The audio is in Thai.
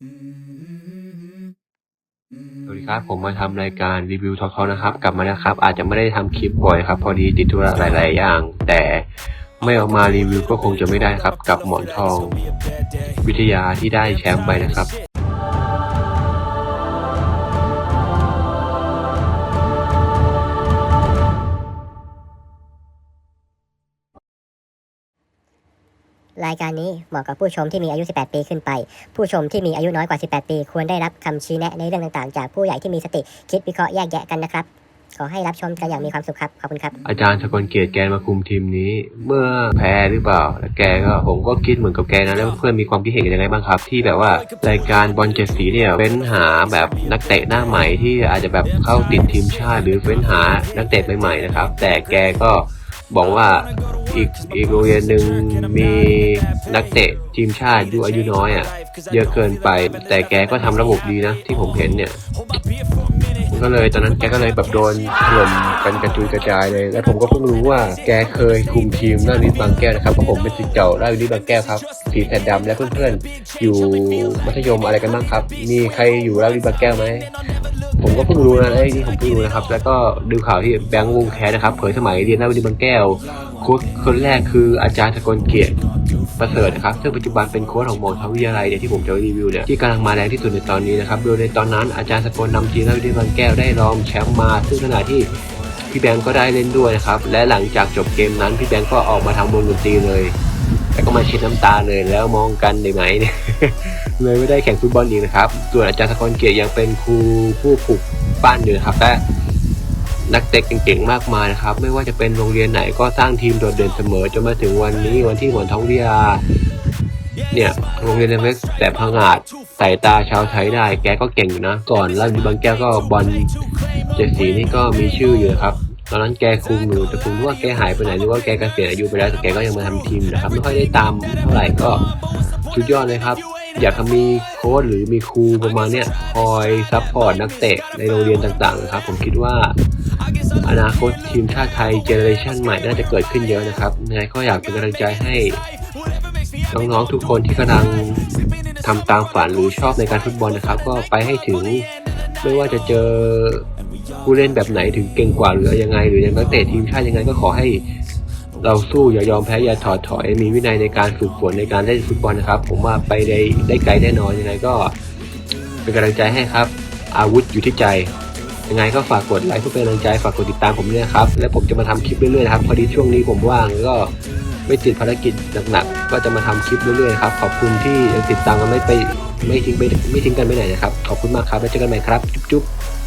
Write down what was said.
สวัสดีครับ ผมมาทำรายการรีวิวทอล์นะครับ กลับมานะครับ อาจจะไม่ได้ทำคลิปบ่อยครับ พอดีติดธุระหลาย ๆ อย่าง แต่ไม่ออกมารีวิวก็คงจะไม่ได้ครับ กับหมอนทอง วิทยาที่ได้แชมป์ไปนะครับ รายการนี้เหมาะกับผู้ชมที่มีอายุ 18 ปีขึ้นไป ผู้ชมที่มีอายุน้อยกว่า 18 ปี ควรได้รับคำชี้แนะในเรื่องต่างๆ จากผู้ใหญ่ที่มีสติคิดวิเคราะห์แยกแยะกันนะครับ ขอให้รับชมกันอย่างมีความสุขครับ ขอบคุณครับ อาจารย์สกลเกียรติแกมาคุมทีมนี้ เมื่อแพ้หรือเปล่า แล้วแกก็ผมก็คิดเหมือนกับแกนะแล้วเพื่อนมีความคิดเห็นยังไงบ้างครับ ที่แบบว่ารายการบอลเจ็ดสีเนี่ยเฟ้นหาแบบนักเตะหน้าใหม่ที่อาจจะแบบเข้าติดทีมชาติ หรือเฟ้นหานักเตะใหม่ๆนะครับแต่แกก็ บอกว่าอีกอีกโรงเรียนหนึ่งมีนักเตะทีมชาติอายุอายุน้อยอะเยอะเกินไป แต่แกก็ทำระบบดีนะ ที่ผมเห็นเนี่ยก็เลยตอนนั้นแกก็เลยแบบโดนถล่มกันกระจุยกระจายเลย แล้วผมก็เพิ่งรู้ว่าแกเคยคุมทีมราชวิทย์บางแก้วนะครับเพราะผมเป็นศิษย์เก่าราชวิทย์บางแก้วครับสีแสดดำและเพื่อนๆอยู่มัธยมอะไรกันบ้างครับ มีใครอยู่ราชวิทย์บางแก้วไหม ผมก็เพิ่งรู้นะไอ้นี่ผมเพิ่งรู้นะครับ แล้วก็ดูข่าวที่แบงค์วงแคสนะครับ เผยสมัยเรียนราชวิทย์บางแก้ว โค้ชคนแรกคืออาจารย์สกลเกียรติประเสริฐนะครับ ซึ่งปัจจุบันเป็นโค้ชของมอทวิทยาลัยเนี่ยที่ผมจะรีวิวเนี่ยที่กำลังมาแรงที่สุดในตอนนี้นะครับ โดยในตอนนั้นอาจารย์สกลนำทีมราวิทยาลัยบางแก้วได้รองแชมป์มา ซึ่งขณะที่พี่แบงก์ก็ได้เล่นด้วยนะครับ และหลังจากจบเกมนั้นพี่แบงก์ก็ออกมาทำวงดนตรีเลย แล้วก็มาเช็ดน้ำตาเลยแล้วมองกันได้ไหมเนี่ย เลยไม่ได้แข่งฟุตบอลอีกนะครับ ส่วนอาจารย์สกลเกียรติยังเป็นครูผู้ปลูกปั้นอยู่นะครับและนักเตะเก่งๆมากมายนะครับ ไม่ว่าจะเป็นโรงเรียนไหนก็สร้างทีมโดดเด่นเสมอจนมาถึงวันนี้วันที่หมอนทองวิทยาเนี่ยโรงเรียนเล็กแต่พังอาจสายตาชาวไทยได้ แกก็เก่งอยู่นะ ก่อนราชบุรีบางแก้วก็บอลเจ็ดสีนี่ก็มีชื่ออยู่นะครับ ตอนนั้นแกคุมอยู่แต่ผมรู้ว่าแกหายไปไหนหรือว่าแกเกษียณอายุไปแล้วแต่แกก็ยังมาทำทีมนะครับ ไม่ค่อยได้ตามเท่าไหร่ก็สุดยอดเลยครับ อยากจะมีโค้ชหรือมีครูประมาณเนี้ยคอยซัพพอร์ตนักเตะในโรงเรียนต่างๆนะครับ ผมคิดว่าอนาคตทีมชาติไทยเจเนอเรชันใหม่น่าจะเกิดขึ้นเยอะนะครับยังไงก็อยากเป็นกำลังใจให้น้องๆทุกคนที่กำลังทำตามฝันหรือชอบในการฟุตบอลนะครับ ก็ไปให้ถึงไม่ว่าจะเจอผู้เล่นแบบไหนถึงเก่งกว่าหรือยังไง หรือยังนักเตะทีมชาติยังไงก็ขอให้ เราสู้อย่ายอมแพ้อย่าถอดถอย มีวินัยในการฝึกฝนในการเล่นฟุตบอลนะครับ ผมว่าไปได้ได้ไกลแน่นอนยังไงก็ เป็นกำลังใจให้ครับ อาวุธอยู่ที่ใจ ยังไงก็ฝากกดไลค์เพื่อเป็นกำลังใจฝากกดติดตามผมด้วยนะครับ และผมจะมาทำคลิปเรื่อยๆครับพอดีช่วงนี้ผมว่างแล้วก็ไม่ติดภารกิจหนักๆก็จะมาทำคลิปเรื่อยๆครับขอบคุณที่ยังติดตามกันไม่ไปไม่ทิ้งไปไม่ทิ้งกันไปไหนนะครับขอบคุณมากครับแล้วเจอกันใหม่ครับจุ๊บๆ